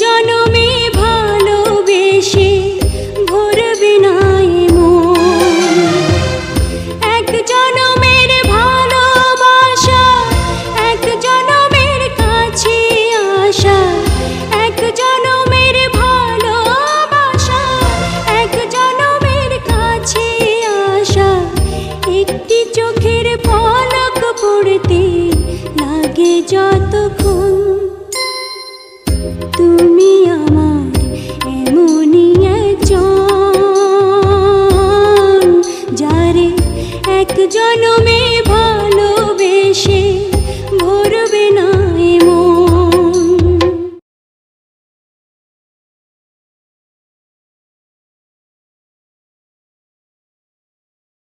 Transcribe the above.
জনমে ভালোবেসে একটি চোখের পলক পড়তে লাগে যতক্ষণ। তুমি আমার এমনই একজন যারে এক জনমে